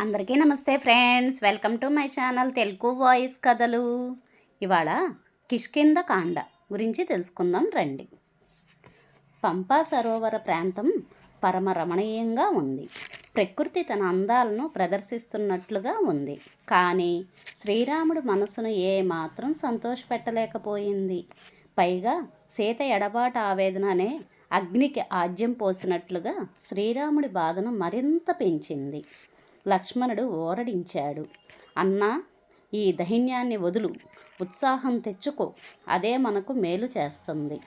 అందరికీ నమస్తే friends. Welcome to my channel Telugu voice కథలు. ఇవాళ కిష్కింద కాండ గురించి తెలుసుకుందాం రండి. పంపా సరోవర ప్రాంతం పరమ రమణీయంగా ఉంది. ప్రకృతి తన అందాలను ప్రదర్శిస్తున్నట్లుగా ఉంది. కానీ శ్రీరాముడు మనసును ఏమాత్రం సంతోషపెట్టలేకపోయింది. పైగా సీత ఎడబాటు ఆవేదన అనే అగ్నికి ఆజ్యం పోసినట్లుగా శ్రీరాముడి బాధను మరింత పెంచింది. లక్ష్మణుడు ఓరడించాడు. అన్నా ఈ దైన్యాన్ని వదులు. ఉత్సాహం తెచ్చుకో. అదే మనకు మేలు చేస్తుంది.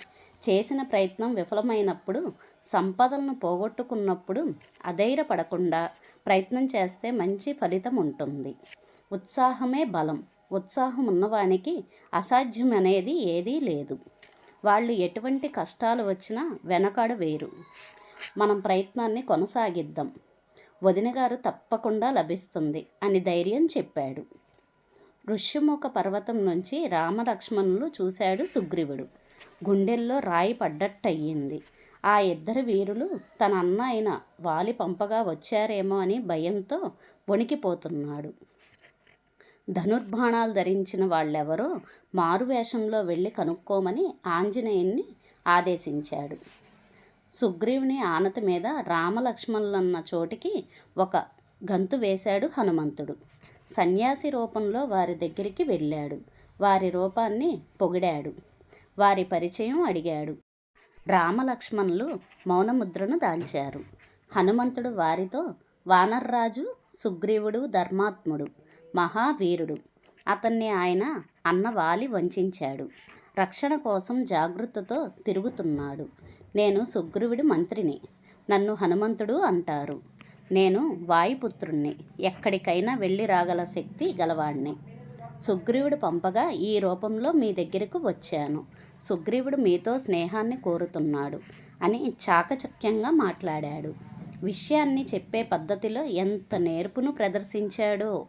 చేసిన ప్రయత్నం విఫలమైనప్పుడు సంపదలను పోగొట్టుకున్నప్పుడు అధైర్యపడకుండా ప్రయత్నం చేస్తే మంచి ఫలితం ఉంటుంది. ఉత్సాహమే బలం. ఉత్సాహం ఉన్నవానికి అసాధ్యం అనేది ఏదీ లేదు. వాళ్ళు ఎటువంటి కష్టాలు వచ్చినా వెనకాడు వేరు. మనం ప్రయత్నాన్ని కొనసాగిద్దాం. వదినగారు తప్పకుండా లభిస్తుంది అని ధైర్యం చెప్పాడు. ఋష్యముఖ పర్వతం నుంచి రామలక్ష్మణులు చూశాడు సుగ్రీవుడు. గుండెల్లో రాయి పడ్డట్టయింది. ఆ ఇద్దరు వీరులు తన అన్న అయిన వాలి పంపగా వచ్చారేమో అని భయంతో వణికిపోతున్నాడు. ధనుర్బాణాలు ధరించిన వాళ్ళెవరో మారువేషంలో వెళ్ళి కనుక్కోమని ఆంజనేయుణ్ణి ఆదేశించాడు. సుగ్రీవుని ఆనత మీద రామలక్ష్మణులన్న చోటికి ఒక గంతు వేశాడు హనుమంతుడు. సన్యాసి రూపంలో వారి దగ్గరికి వెళ్ళాడు. వారి రూపాన్ని పొగిడాడు. వారి పరిచయం అడిగాడు. రామలక్ష్మణులు మౌనముద్రను దాల్చారు. హనుమంతుడు వారితో వానర్రాజు సుగ్రీవుడు ధర్మాత్ముడు మహావీరుడు. అతన్ని ఆయన అన్నవాలి వంచాడు. రక్షణ కోసం జాగ్రత్తతో తిరుగుతున్నాడు. నేను సుగ్రీవుడి మంత్రిని. నన్ను హనుమంతుడు అంటారు. నేను వాయుపుత్రుణ్ణి. ఎక్కడికైనా వెళ్ళి రాగల శక్తి గలవాణ్ణి. సుగ్రీవుడు పంపగా ఈ రూపంలో మీ దగ్గరకు వచ్చాను. సుగ్రీవుడు మీతో స్నేహాన్ని కోరుతున్నాడు అని చాకచక్యంగా మాట్లాడాడు. విషయాన్ని చెప్పే పద్ధతిలో ఎంత నేర్పును ప్రదర్శించాడో.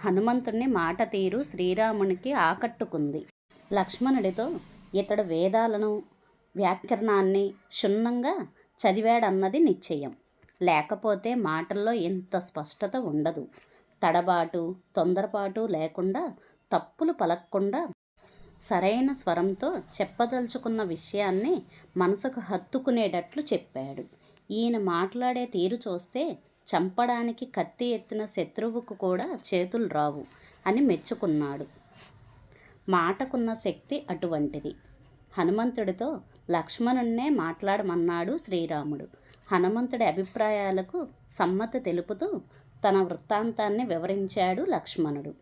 హనుమంతుణ్ణి మాట తీరు శ్రీరామునికి ఆకట్టుకుంది. లక్ష్మణుడితో ఇతడు వేదాలను వ్యాకరణాన్ని క్షుణ్ణంగా చదివాడన్నది నిశ్చయం. లేకపోతే మాటల్లో ఎంత స్పష్టత ఉండదు. తడబాటు తొందరపాటు లేకుండా తప్పులు పలక్కుండా సరైన స్వరంతో చెప్పదలుచుకున్న విషయాన్ని మనసుకు హత్తుకునేటట్లు చెప్పాడు. ఈయన మాట్లాడే తీరు చూస్తే చంపడానికి కత్తి ఎత్తిన శత్రువుకు కూడా చేతులు రావు అని మెచ్చుకున్నాడు. మాటకున్న శక్తి అటువంటిది. హనుమంతుడితో లక్ష్మణుణ్ణే మాట్లాడమన్నాడు శ్రీరాముడు. హనుమంతుడి అభిప్రాయాలకు సమ్మతి తెలుపుతూ తన వృత్తాంతాన్ని వివరించాడు లక్ష్మణుడు.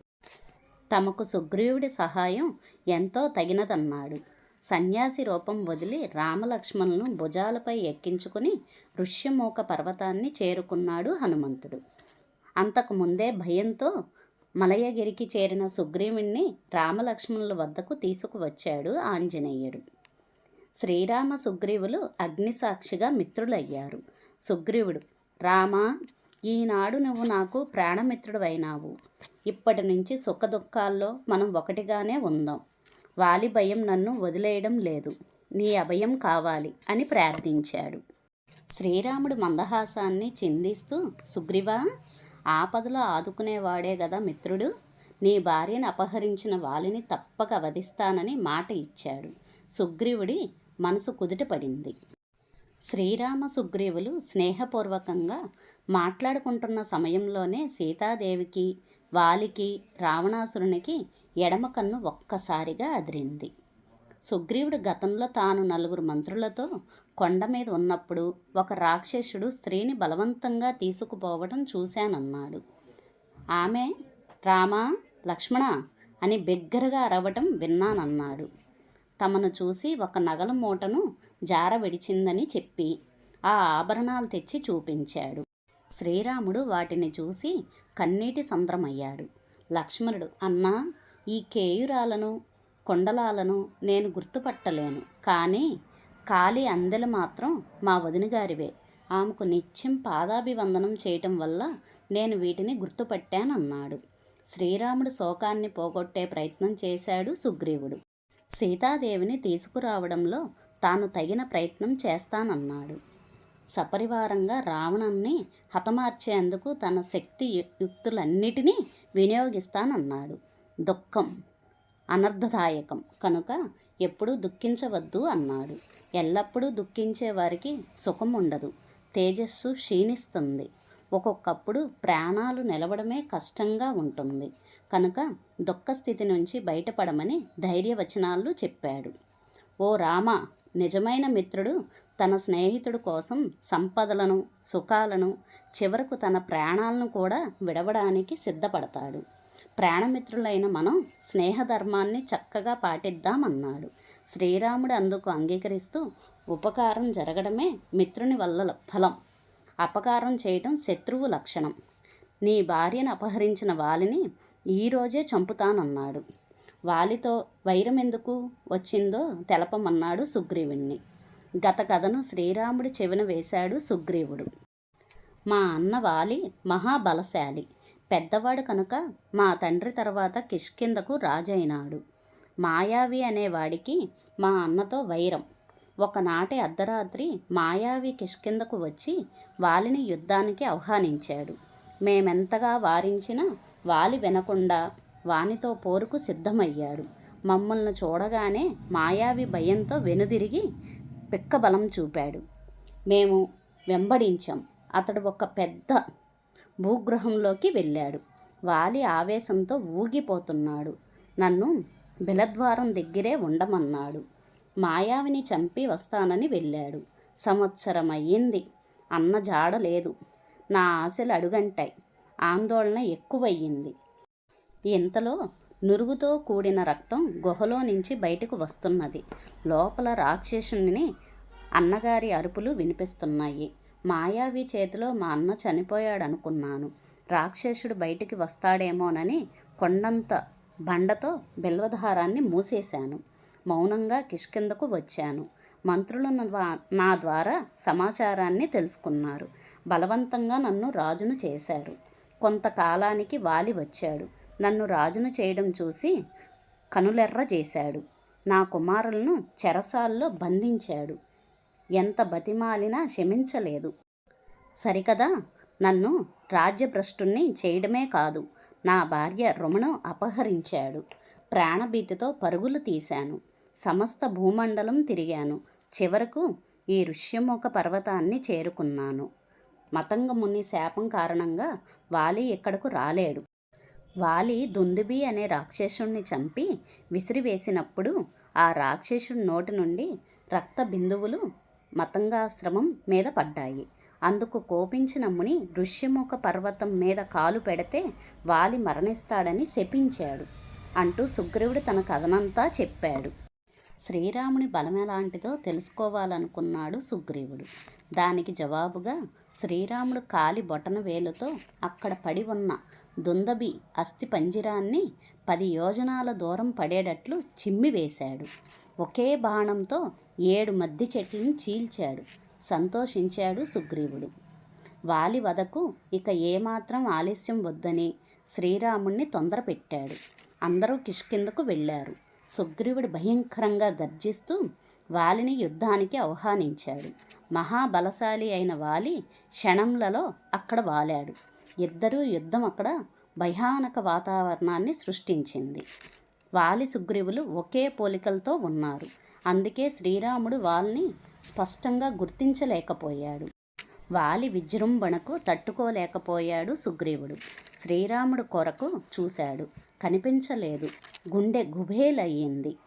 తమకు సుగ్రీవుడి సహాయం ఎంతో తగినదన్నాడు. సన్యాసి రూపం వదిలి రామలక్ష్మణులను భుజాలపై ఎక్కించుకుని ఋష్యమూక పర్వతాన్ని చేరుకున్నాడు హనుమంతుడు. అంతకు ముందే భయంతో మలయగిరికి చేరిన సుగ్రీవుణ్ణి రామలక్ష్మణుల వద్దకు తీసుకువచ్చాడు ఆంజనేయుడు. శ్రీరామ సుగ్రీవులు అగ్నిసాక్షిగా మిత్రులయ్యారు. సుగ్రీవుడు రామా ఈనాడు నువ్వు నాకు ప్రాణమిత్రుడు అయినావు ఇప్పటి నుంచి సుఖదుఖాల్లో మనం ఒకటిగానే ఉందాం. వాలి భయం నన్ను వదిలేయడం లేదు. నీ అభయం కావాలి అని ప్రార్థించాడు. శ్రీరాముడు మందహాసాన్ని చిందిస్తూ సుగ్రీవా ఆపదలో ఆదుకునేవాడే గదా మిత్రుడు. నీ భార్యను అపహరించిన వాలిని తప్పక వధిస్తానని మాట ఇచ్చాడు. సుగ్రీవుడి మనసు కుదుటపడింది శ్రీరామ సుగ్రీవులు స్నేహపూర్వకంగా మాట్లాడుకుంటున్న సమయంలోనే సీతాదేవికి వాలికి రావణాసురునికి ఎడమ కన్ను ఒక్కసారిగా అదిరింది. సుగ్రీవుడు గతంలో తాను నలుగురు మంత్రులతో కొండ మీద ఉన్నప్పుడు ఒక రాక్షసుడు స్త్రీని బలవంతంగా తీసుకుపోవడం చూశానన్నాడు. ఆమె రామా లక్ష్మణ అని బిగ్గరగా అరవటం విన్నానన్నాడు. తమను చూసి ఒక నగల మూటను జార విడిచిందని చెప్పి ఆ ఆభరణాలు తెచ్చి చూపించాడు. శ్రీరాముడు వాటిని చూసి కన్నీటి సంద్రమయ్యాడు. లక్ష్మణుడు అన్నా ఈ కేయురాలను కొండలాలను నేను గుర్తుపట్టలేను. కానీ కాలి అందెలు మాత్రం మా వదిన గారివే ఆమెకు నిత్యం పాదాభివందనం చేయటం వల్ల నేను వీటిని గుర్తుపట్టానన్నాడు. శ్రీరాముడు శోకాన్ని పోగొట్టే ప్రయత్నం చేశాడు సుగ్రీవుడు. సీతాదేవిని తీసుకురావడంలో తాను తగిన ప్రయత్నం చేస్తానన్నాడు. సపరివారంగా రావణుణ్ణి హతమార్చేందుకు తన శక్తి యుక్తులన్నిటినీ వినియోగిస్తానన్నాడు. దుఃఖం అనర్థదాయకం కనుక ఎప్పుడూ దుఃఖించవద్దు అన్నాడు. ఎల్లప్పుడూ దుఃఖించే వారికి సుఖం ఉండదు తేజస్సు క్షీణిస్తుంది. ఒక్కొక్కప్పుడు ప్రాణాలు నిలవడమే కష్టంగా ఉంటుంది. కనుక దుఃఖస్థితి నుంచి బయటపడమని ధైర్యవచనాలు చెప్పాడు. ఓ రామ నిజమైన మిత్రుడు తన స్నేహితుడు కోసం సంపదలను సుఖాలను చివరకు తన ప్రాణాలను కూడా విడవడానికి సిద్ధపడతాడు. ప్రాణమిత్రులైన మనం స్నేహధర్మాన్ని చక్కగా పాటిద్దామన్నాడు. శ్రీరాముడు అందుకు అంగీకరిస్తూ ఉపకారం జరగడమే మిత్రుని వల్ల ఫలం. అపకారం చేయటం శత్రువు లక్షణం. నీ భార్యను అపహరించిన వాలిని ఈరోజే చంపుతానన్నాడు. వాలితో వైరం ఎందుకు వచ్చిందో తెలపమన్నాడు సుగ్రీవుణ్ణి. గత కథను శ్రీరాముడి చెవిన వేశాడు సుగ్రీవుడు. మా అన్న వాలి మహాబలశాలి. పెద్దవాడు కనుక మా తండ్రి తర్వాత కిష్కిందకు రాజైనాడు. మాయావి అనేవాడికి మా అన్నతో వైరం. ఒకనాటి అర్ధరాత్రి మాయావి కిష్కిందకు వచ్చి వాలిని యుద్ధానికి ఆహ్వానించాడు. మేమెంతగా వారించినా వాలి వినకుండా వానితో పోరుకు సిద్ధమయ్యాడు. మమ్మల్ని చూడగానే మాయావి భయంతో వెనుదిరిగి పిక్కబలం చూపాడు. మేము వెంబడించాం. అతడు ఒక పెద్ద భూగ్రహంలోకి వెళ్ళాడు. వాలి ఆవేశంతో ఊగిపోతున్నాడు. నన్ను బిలద్వారం దగ్గరే ఉండమన్నాడు. మాయావిని చంపి వస్తానని వెళ్ళాడు. సంవత్సరం అయ్యింది అన్న జాడ లేదు. నా ఆశలు అడుగంటాయి. ఆందోళన ఎక్కువయ్యింది. ఇంతలో నురుగుతో కూడిన రక్తం గుహలో నుంచి బయటకు వస్తున్నది. లోపల రాక్షసుని అన్నగారి అరుపులు వినిపిస్తున్నాయి. మాయావి చేతిలో మా అన్న చనిపోయాడనుకున్నాను. రాక్షసుడు బయటికి వస్తాడేమోనని కొండంత బండతో బిల్వధారాన్ని మూసేశాను. మౌనంగా కిష్కిందకు వచ్చాను. మంత్రులు నా నా ద్వారా సమాచారాన్ని తెలుసుకున్నారు. బలవంతంగా నన్ను రాజును చేశారు కొంతకాలానికి వాలి వచ్చాడు. నన్ను రాజును చేయడం చూసి కనులెర్ర చేశాడు. నా కుమారులను చెరసాల్లో బంధించాడు. ఎంత బతిమాలినా క్షమించలేదు. సరికదా? నన్ను రాజ్యభ్రష్టుణ్ణి చేయడమే కాదు నా భార్య రుమను అపహరించాడు. ప్రాణభీతితో పరుగులు తీశాను. సమస్త భూమండలం తిరిగాను. చివరకు ఈ ఋష్యముఖ పర్వతాన్ని చేరుకున్నాను. మతంగముని శాపం కారణంగా వాలి ఇక్కడకు రాలేడు. వాలి దుందుబి అనే రాక్షసుణ్ణి చంపి విసిరివేసినప్పుడు ఆ రాక్షసుడి నోటి నుండి రక్త బిందువులు మతంగాశ్రమం మీద పడ్డాయి. అందుకు కోపించిన ముని ఋష్యముఖ పర్వతం మీద కాలు పెడితే వాలి మరణిస్తాడని శపించాడు. అంటూ సుగ్రీవుడు తన కథనంతా చెప్పాడు. శ్రీరాముని బలం ఎలాంటిదో తెలుసుకోవాలనుకున్నాడు సుగ్రీవుడు. దానికి జవాబుగా శ్రీరాముడు కాలి బొటన వేలుతో అక్కడ పడి ఉన్న దుందబి అస్థి పంజిరాన్ని పది యోజనాల దూరం పడేటట్లు చిమ్మివేశాడు ఒకే బాణంతో ఏడు మద్ది చెట్లను చీల్చాడు. సంతోషించాడు సుగ్రీవుడు. వాలి వదకు ఇక ఏమాత్రం ఆలస్యం వద్దని శ్రీరాముణ్ణి తొందరపెట్టాడు. అందరూ కిష్కిందకు వెళ్ళారు. సుగ్రీవుడు భయంకరంగా గర్జిస్తూ వాలిని యుద్ధానికి ఆహ్వానించాడు. మహాబలశాలి అయిన వాలి క్షణంలలో అక్కడ వాలాడు. ఇద్దరూ యుద్ధం అక్కడ భయానక వాతావరణాన్ని సృష్టించింది. వాలి సుగ్రీవులు ఒకే పోలికలతో ఉన్నారు. అందుకే శ్రీరాముడు వాల్ని స్పష్టంగా గుర్తించలేకపోయాడు. వాలి విజృంభణకు తట్టుకోలేకపోయాడు సుగ్రీవుడు. శ్రీరాముడు కొరకు చూశాడు. కనిపించలేదు. గుండె గుబేలయ్యింది.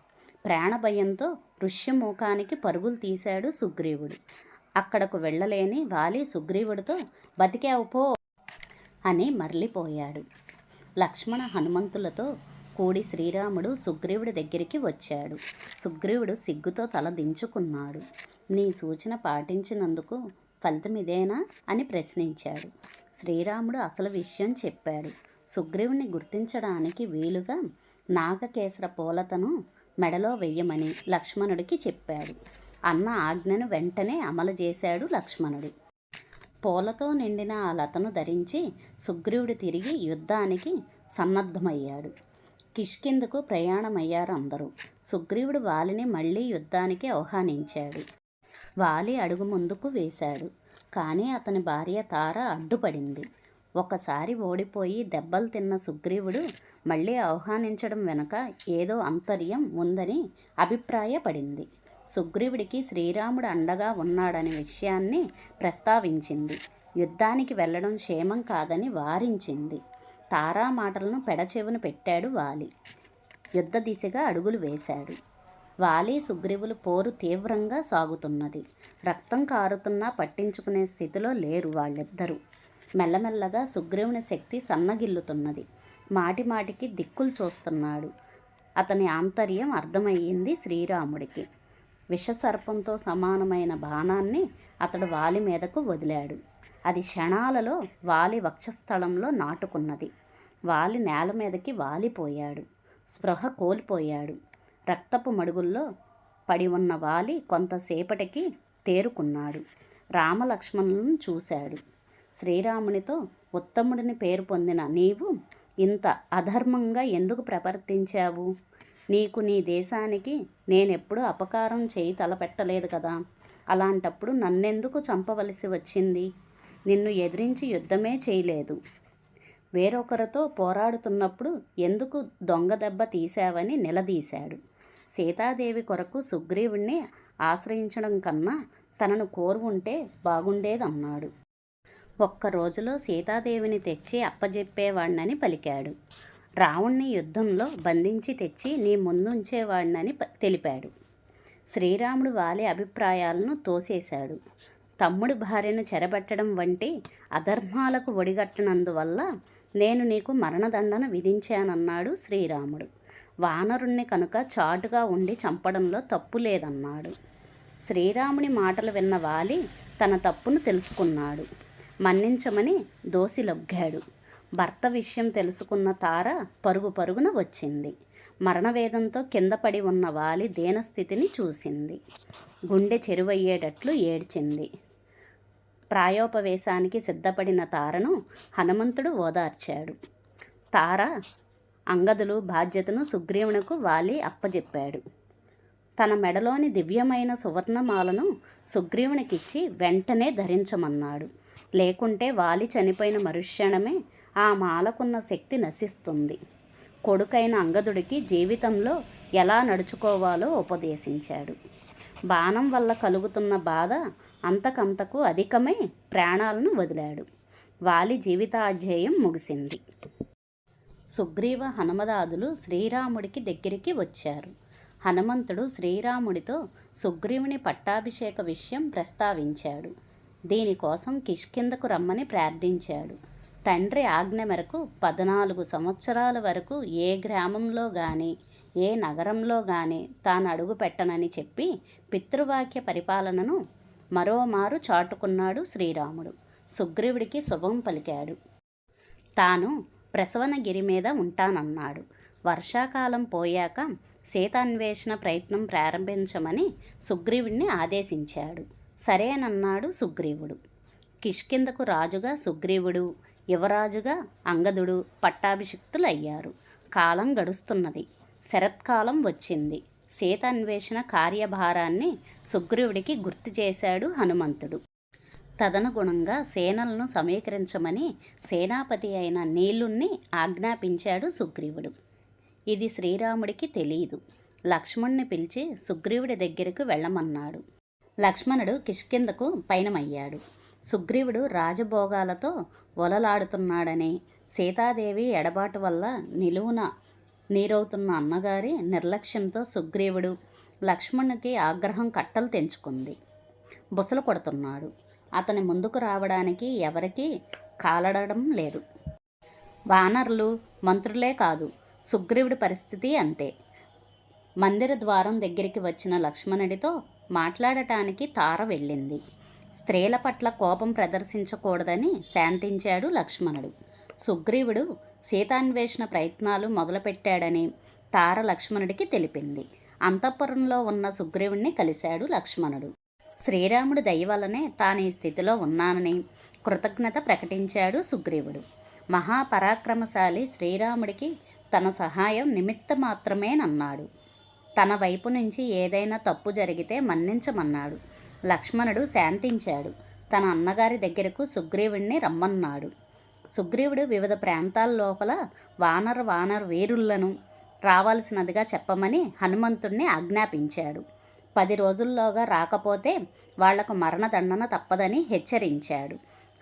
ప్రాణభయంతో ఋష్యముఖానికి పరుగులు తీశాడు సుగ్రీవుడు. అక్కడకు వెళ్ళలేని వాలి సుగ్రీవుడితో బతికావు పో అని మరలిపోయాడు. లక్ష్మణ హనుమంతులతో కూడి శ్రీరాముడు సుగ్రీవుడి దగ్గరికి వచ్చాడు. సుగ్రీవుడు సిగ్గుతో తల దించుకున్నాడు. నీ సూచన పాటించినందుకు ఫలితం ఇదేనా అని ప్రశ్నించాడు. శ్రీరాముడు అసలు విషయం చెప్పాడు. సుగ్రీవుని గుర్తించడానికి వీలుగా నాగకేసర పూలతను మెడలో వెయ్యమని లక్ష్మణుడికి చెప్పాడు. అన్న ఆజ్ఞను వెంటనే అమలు చేశాడు లక్ష్మణుడు. పూలతో నిండిన ఆ లతను ధరించి సుగ్రీవుడు తిరిగి యుద్ధానికి సన్నద్ధమయ్యాడు. కిష్కిందకు ప్రయాణమయ్యారు అందరూ. సుగ్రీవుడు వాలిని మళ్ళీ యుద్ధానికి ఆహ్వానించాడు. వాలి అడుగు ముందుకు వేశాడు. కానీ అతని భార్య తార అడ్డుపడింది. ఒకసారి ఓడిపోయి దెబ్బలు తిన్న సుగ్రీవుడు మళ్ళీ ఆహ్వానించడం వెనుక ఏదో అంతర్యం ఉందని అభిప్రాయపడింది. సుగ్రీవుడికి శ్రీరాముడు అండగా ఉన్నాడనే విషయాన్ని ప్రస్తావించింది. యుద్ధానికి వెళ్ళడం క్షేమం కాదని వారించింది. తారా మాటలను పెడచెవిన పెట్టాడు వాలి. యుద్ధ దిశగా అడుగులు వేశాడు. వాలి సుగ్రీవులు పోరు తీవ్రంగా సాగుతున్నది. రక్తం కారుతున్నా పట్టించుకునే స్థితిలో లేరు వాళ్ళిద్దరూ. మెల్లమెల్లగా సుగ్రీవుని శక్తి సన్నగిల్లుతున్నది. మాటి మాటికి దిక్కులు చూస్తున్నాడు. అతని ఆంతర్యం అర్థమయ్యింది శ్రీరాముడికి. విషసర్పంతో సమానమైన బాణాన్ని అతడు వాలి మీదకు వదిలాడు. అది క్షణాలలో వాలి వక్షస్థలంలో నాటుకున్నది. వాలి నేల మీదకి వాలిపోయాడు. స్పృహ కోల్పోయాడు. రక్తపు మడుగుల్లో పడి ఉన్న వాలి కొంతసేపటికి తేరుకున్నాడు. రామలక్ష్మణులను చూశాడు. శ్రీరామునితో ఉత్తముడిని పేరు పొందిన నీవు ఇంత అధర్మంగా ఎందుకు ప్రవర్తించావు? నీకు నీ దేశానికి నేనెప్పుడూ అపకారం చేయి తలపెట్టలేదు కదా. అలాంటప్పుడు నన్నెందుకు చంపవలసి వచ్చింది? నిన్ను ఎదిరించి యుద్ధమే చేయలేదు. వేరొకరితో పోరాడుతున్నప్పుడు ఎందుకు దొంగ దెబ్బ తీశావని నిలదీశాడు. సీతాదేవి కొరకు సుగ్రీవుణ్ణి ఆశ్రయించడం కన్నా తనను కోరుకుంటే బాగుండేదన్నాడు. ఒక్క రోజులో సీతాదేవిని తెచ్చి అప్పజెప్పేవాణ్ణని పలికాడు. రావణ్ణి యుద్ధంలో బంధించి తెచ్చి నీ ముందుంచేవాడినని తెలిపాడు. శ్రీరాముడు వాలి అభిప్రాయాలను తోసేశాడు. తమ్ముడి భార్యను చెరబెట్టడం వంటి అధర్మాలకు ఒడిగట్టనందువల్ల నేను నీకు మరణదండన విధించానన్నాడు శ్రీరాముడు. వానరుణ్ణి కనుక చాటుగా ఉండి చంపడంలో తప్పు లేదన్నాడు. శ్రీరాముని మాటలు విన్న వాలి తన తప్పును తెలుసుకున్నాడు. మన్నించమని దోసిలొగ్గాడు. భర్త విషయం తెలుసుకున్న తార పరుగు పరుగున వచ్చింది. మరణవేదంతో కింద పడి ఉన్న వాలి దీనస్థితిని చూసింది. గుండె చెరువయ్యేటట్లు ఏడ్చింది. ప్రాయోపవేశానికి సిద్ధపడిన తారను హనుమంతుడు ఓదార్చాడు. తార అంగదులు బాధ్యతను సుగ్రీవునకు వాలి అప్పజెప్పాడు. తన మెడలోని దివ్యమైన సువర్ణమాలను సుగ్రీవునికిచ్చి వెంటనే ధరించమన్నాడు. లేకుంటే వాలి చనిపోయిన మరుక్షణమే ఆ మాలకున్న శక్తి నశిస్తుంది. కొడుకైన అంగదుడికి జీవితంలో ఎలా నడుచుకోవాలో ఉపదేశించాడు. బాణం వల్ల కలుగుతున్న బాధ అంతకంతకు అధికమై ప్రాణాలను వదిలాడు. వాలి జీవితాధ్యాయం ముగిసింది. సుగ్రీవ హనుమదాదులు శ్రీరాముడికి దగ్గరికి వచ్చారు. హనుమంతుడు శ్రీరాముడితో సుగ్రీవుని పట్టాభిషేక విషయం ప్రస్తావించాడు. దీనికోసం కిష్కిందకు రమ్మని ప్రార్థించాడు. తండ్రి ఆజ్ఞ మేరకు పద్నాలుగు సంవత్సరాల వరకు ఏ గ్రామంలో కానీ ఏ నగరంలో కానీ తాను అడుగు పెట్టనని చెప్పి పితృవాక్య పరిపాలనను మరోమారు చాటుకున్నాడు శ్రీరాముడు. సుగ్రీవుడికి శుభం పలికాడు. తాను ప్రసవనగిరి మీద ఉంటానన్నాడు. వర్షాకాలం పోయాక సీతాన్వేషణ ప్రయత్నం ప్రారంభించమని సుగ్రీవుడిని ఆదేశించాడు. సరేనన్నాడు సుగ్రీవుడు. కిష్కిందకు రాజుగా సుగ్రీవుడు యువరాజుగా అంగదుడు పట్టాభిషిక్తులయ్యారు. కాలం గడుస్తున్నది. శరత్కాలం వచ్చింది. సీత అన్వేషణ కార్యభారాన్ని సుగ్రీవుడికి గుర్తు చేశాడు హనుమంతుడు. తదనుగుణంగా సేనలను సమీకరించమని సేనాపతి అయిన నీలుణ్ణి ఆజ్ఞాపించాడు సుగ్రీవుడు. ఇది శ్రీరాముడికి తెలియదు లక్ష్మణ్ణి పిలిచి సుగ్రీవుడి దగ్గరకు వెళ్ళమన్నాడు. లక్ష్మణుడు కిష్కిందకు పయనమయ్యాడు. సుగ్రీవుడు రాజభోగాలతో ఒలలాడుతున్నాడని సీతాదేవి ఎడబాటు వల్ల నిలువున నీరవుతున్న అన్నగారి నిర్లక్ష్యంతో సుగ్రీవుడు లక్ష్మణునికి ఆగ్రహం కట్టలు తెంచుకుంది. బుసలు కొడుతున్నాడు. అతని ముందుకు రావడానికి ఎవరికీ కాలడడం లేదు. వానర్లు మంత్రులే కాదు సుగ్రీవుడి పరిస్థితి అంతే. మందిర ద్వారం దగ్గరికి వచ్చిన లక్ష్మణుడితో మాట్లాడటానికి తార వెళ్ళింది. స్త్రీల పట్ల కోపం ప్రదర్శించకూడదని శాంతించాడు లక్ష్మణుడు. సుగ్రీవుడు సీతాన్వేషణ ప్రయత్నాలు మొదలుపెట్టాడని తార లక్ష్మణుడికి తెలిపింది. అంతఃపురంలో ఉన్న సుగ్రీవుణ్ణి కలిశాడు లక్ష్మణుడు. శ్రీరాముడి దయవలనే తాను ఈ స్థితిలో ఉన్నానని కృతజ్ఞత ప్రకటించాడు సుగ్రీవుడు. మహాపరాక్రమశాలి శ్రీరాముడికి తన సహాయం నిమిత్త మాత్రమేనన్నాడు తన వైపు నుంచి ఏదైనా తప్పు జరిగితే మన్నించమన్నాడు. లక్ష్మణుడు శాంతించాడు. తన అన్నగారి దగ్గరకు సుగ్రీవుణ్ణి రమ్మన్నాడు. సుగ్రీవుడు వివిధ ప్రాంతాల లోపల వానర వానర వీరులను రావాల్సినదిగా చెప్పమని హనుమంతుణ్ణి ఆజ్ఞాపించాడు. పది రోజుల్లోగా రాకపోతే వాళ్ళకు మరణదండన తప్పదని హెచ్చరించాడు.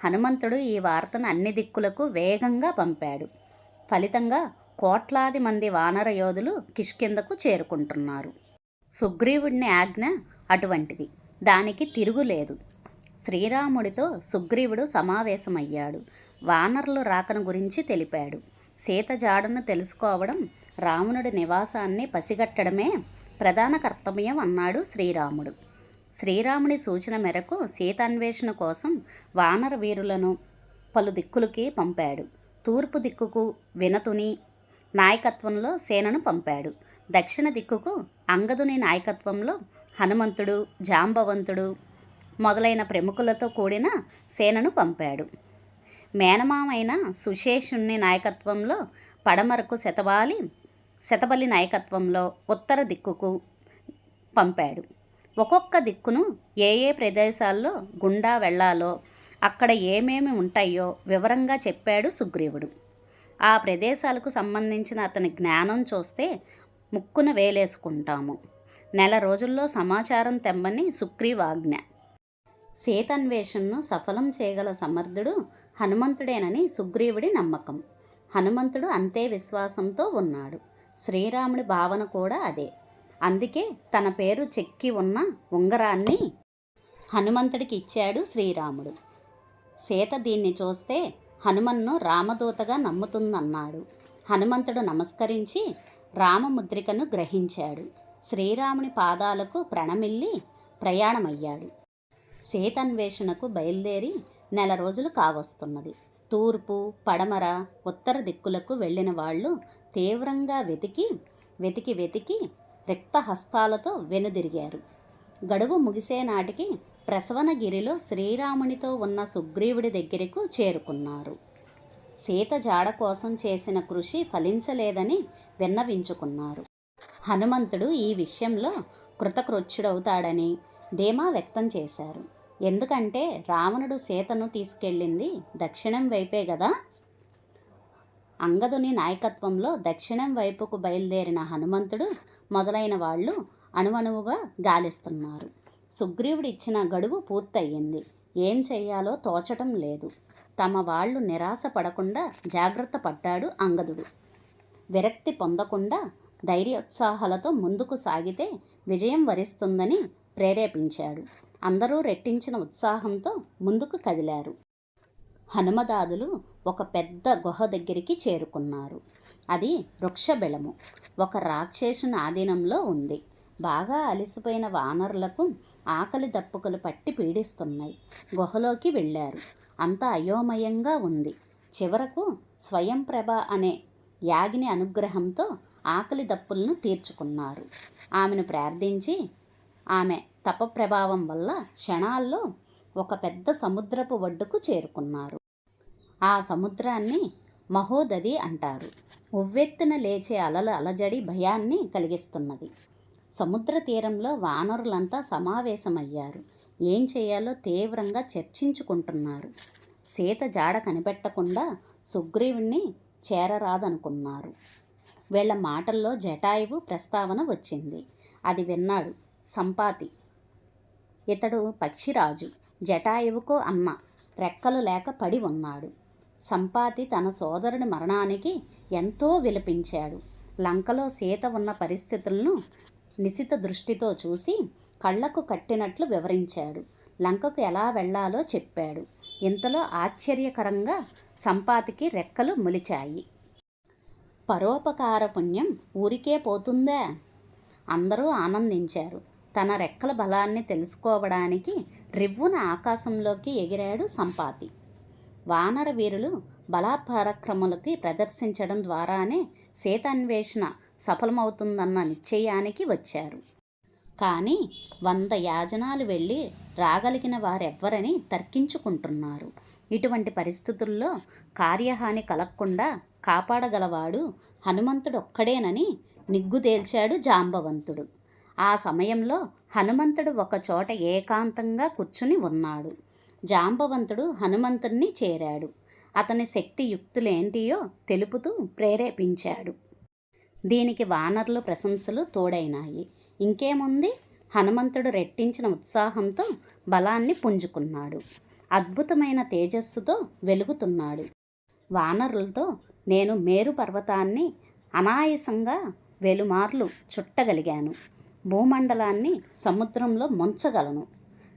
హనుమంతుడు ఈ వార్తను అన్ని దిక్కులకు వేగంగా పంపాడు. ఫలితంగా కోట్లాది మంది వానర యోధులు కిష్కిందకు చేరుకుంటున్నారు. సుగ్రీవుడిని ఆజ్ఞ అటువంటిది. దానికి తిరుగులేదు శ్రీరాముడితో సుగ్రీవుడు సమావేశమయ్యాడు. వానరులు రాకను గురించి తెలిపాడు. సీత జాడను తెలుసుకోవడం రావణుడి నివాసాన్ని పసిగట్టడమే ప్రధాన కర్తవ్యం అన్నాడు శ్రీరాముడు. శ్రీరాముడి సూచన మేరకు సీతాన్వేషణ కోసం వానర వీరులను పలు దిక్కులకి పంపాడు. తూర్పు దిక్కుకు వినతుని నాయకత్వంలో సేనను పంపాడు. దక్షిణ దిక్కుకు అంగదుని నాయకత్వంలో హనుమంతుడు జాంబవంతుడు మొదలైన ప్రముఖులతో కూడిన సేనను పంపాడు. మేనమామైన సుశేషుణ్ణి నాయకత్వంలో పడమరకు శతబాలి శతబలి నాయకత్వంలో ఉత్తర దిక్కుకు పంపాడు. ఒక్కొక్క దిక్కును ఏ ఏ ప్రదేశాల్లో గుండా వెళ్ళాలో అక్కడ ఏమేమి ఉంటాయో వివరంగా చెప్పాడు సుగ్రీవుడు. ఆ ప్రదేశాలకు సంబంధించిన అతని జ్ఞానం చూస్తే ముక్కున వేలేసుకుంటాము. నెల రోజుల్లో సమాచారం తెమ్మని సుగ్రీవాజ్ఞ. సీతన్వేషణను సఫలం చేయగల సమర్థుడు హనుమంతుడేనని సుగ్రీవుడి నమ్మకం. హనుమంతుడు అంతే విశ్వాసంతో ఉన్నాడు. శ్రీరాముడి భావన కూడా అదే. అందుకే తన పేరు చెక్కి ఉన్న ఉంగరాన్ని హనుమంతుడికి ఇచ్చాడు శ్రీరాముడు. సీత దీన్ని చూస్తే హనుమన్ను రామదూతగా నమ్ముతుందన్నాడు. హనుమంతుడు నమస్కరించి రామముద్రికను గ్రహించాడు. శ్రీరాముని పాదాలకు ప్రణమిల్లి ప్రయాణమయ్యాడు. సీతన్వేషణకు బయలుదేరి నెల రోజులు కావస్తున్నది. తూర్పు పడమర ఉత్తర దిక్కులకు వెళ్ళిన వాళ్ళు తీవ్రంగా వెతికి వెతికి వెతికి రిక్త హస్తాలతో వెనుదిరిగారు. గడువు ముగిసే నాటికి ప్రసవనగిరిలో శ్రీరామునితో ఉన్న సుగ్రీవుడి దగ్గరకు చేరుకున్నారు. సీత జాడ కోసం చేసిన కృషి ఫలించలేదని విన్నవించుకున్నారు. హనుమంతుడు ఈ విషయంలో కృతకృత్యుడవుతాడని ధీమా వ్యక్తం చేశారు. ఎందుకంటే రావణుడు సీతను తీసుకెళ్ళింది దక్షిణం వైపే కదా అంగదుని నాయకత్వంలో దక్షిణం వైపుకు బయలుదేరిన హనుమంతుడు మొదలైన వాళ్ళు అణువణువుగా గాలిస్తున్నారు. సుగ్రీవుడు ఇచ్చిన గడువు పూర్తయింది ఏం చేయాలో తోచటం లేదు. తమ వాళ్ళు నిరాశ పడకుండా జాగ్రత్త పడ్డాడు అంగదుడు. విరక్తి పొందకుండా ధైర్యోత్సాహాలతో ముందుకు సాగితే విజయం వరిస్తుందని ప్రేరేపించాడు. అందరూ రెట్టించిన ఉత్సాహంతో ముందుకు కదిలారు. హనుమదాదులు ఒక పెద్ద గుహ దగ్గరికి చేరుకున్నారు. అది వృక్షబెళము ఒక రాక్షసుని ఆధీనంలో ఉంది. బాగా అలసిపోయిన వానరులకు ఆకలి దప్పుకలు పట్టి పీడిస్తున్నాయి. గుహలోకి వెళ్ళారు. అంత అయోమయంగా ఉంది. చివరకు స్వయంప్రభ అనే యాగిని అనుగ్రహంతో ఆకలి దప్పులను తీర్చుకున్నారు. ఆమెను ప్రార్థించి ఆమె తప ప్రభావం వల్ల క్షణాల్లో ఒక పెద్ద సముద్రపు ఒడ్డుకు చేరుకున్నారు. ఆ సముద్రాన్ని మహోదది అంటారు. ఉవ్వెత్తున లేచే అలల అలజడి భయాన్ని కలిగిస్తున్నది. సముద్ర తీరంలో వానరులంతా సమావేశమయ్యారు. ఏం చేయాలో తీవ్రంగా చర్చించుకుంటున్నారు. సీత జాడ కనిపెట్టకుండా సుగ్రీవుణ్ణి చేరరాదనుకున్నారు. వీళ్ళ మాటల్లో జటాయువు ప్రస్తావన వచ్చింది. అది విన్నాడు సంపాతి. ఇతడు పక్షిరాజు జటాయువుకు అన్న రెక్కలు లేక పడి ఉన్నాడు. సంపాతి తన సోదరుడి మరణానికి ఎంతో విలపించాడు. లంకలో సీత ఉన్న పరిస్థితులను నిశిత దృష్టితో చూసి కళ్ళకు కట్టినట్లు వివరించాడు. లంకకు ఎలా వెళ్ళాలో చెప్పాడు. ఇంతలో ఆశ్చర్యకరంగా సంపాతికి రెక్కలు మొలిచాయి. పరోపకార పుణ్యం ఊరికే పోతుందా? అందరూ ఆనందించారు. తన రెక్కల బలాన్ని తెలుసుకోవడానికి రివ్వున ఆకాశంలోకి ఎగిరాడు సంపాతి. వానర వీరులు బలాపరాక్రములకి ప్రదర్శించడం ద్వారానే సీతాన్వేషణ సఫలమవుతుందన్న నిశ్చయానికి వచ్చారు. కానీ వంద యాజనాలు వెళ్ళి రాగలిగిన వారెవ్వరని తర్కించుకుంటున్నారు. ఇటువంటి పరిస్థితుల్లో కార్యహాని కలగకుండా కాపాడగలవాడు హనుమంతుడొక్కడేనని నిగ్గుదేల్చాడు జాంబవంతుడు. ఆ సమయంలో హనుమంతుడు ఒకచోట ఏకాంతంగా కూర్చుని ఉన్నాడు. జాంబవంతుడు హనుమంతుణ్ణి చేరాడు. అతని శక్తి యుక్తులేంటియో తెలుపుతూ ప్రేరేపించాడు. దీనికి వానరులు ప్రశంసలు తోడైనాయి. ఇంకేముంది? హనుమంతుడు రెట్టించిన ఉత్సాహంతో బలాన్ని పుంజుకున్నాడు. అద్భుతమైన తేజస్సుతో వెలుగుతున్నాడు. వానరులతో నేను మేరు పర్వతాన్ని అనాయాసంగా వెలుమార్లు చుట్టగలిగాను. భూమండలాన్ని సముద్రంలో ముంచగలను.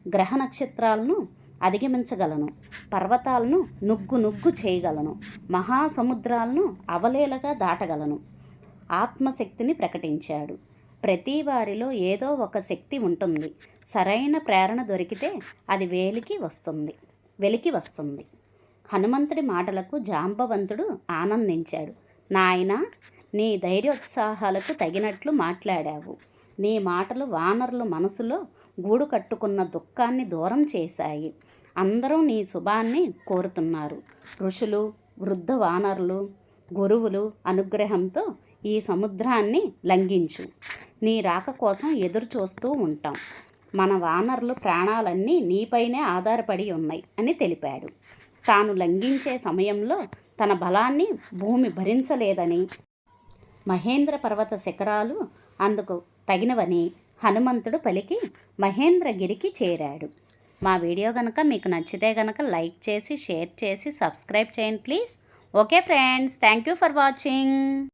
గ్రహ నక్షత్రాలను అధిగమించగలను. పర్వతాలను నుగ్గు నుగ్గు చేయగలను. మహాసముద్రాలను అవలేలగా దాటగలను. ఆత్మశక్తిని ప్రకటించాడు. ప్రతి వారిలో ఏదో ఒక శక్తి ఉంటుంది. సరైన ప్రేరణ దొరికితే అది వేలికి వస్తుంది. వెలికి వస్తుంది. హనుమంతుడి మాటలకు జాంబవంతుడు ఆనందించాడు. నాయనా నీ ధైర్యోత్సాహాలకు తగినట్లు మాట్లాడావు. నీ మాటలు వానరుల మనసులో గూడు కట్టుకున్న దుఃఖాన్ని దూరం చేశాయి. అందరూ నీ శుభాన్ని కోరుతున్నారు. ఋషులు వృద్ధ వానరులు గురువులు అనుగ్రహంతో ఈ సముద్రాన్ని లంఘించు. నీ రాక కోసం ఎదురు చూస్తూ ఉంటాం. మన వానరులు ప్రాణాలన్నీ నీపైనే ఆధారపడి ఉన్నాయి అని తెలిపాడు. తాను లంఘించే సమయంలో తన బలాన్ని భూమి భరించలేదని మహేంద్ర పర్వత శిఖరాలు అందుకు తగినవని హనుమంతుడు పలికి మహేంద్రగిరికి చేరాడు. మా వీడియో కనుక మీకు నచ్చితే కనుక లైక్ చేసి షేర్ చేసి సబ్స్క్రైబ్ చేయండి please. Okay friends thank you for watching.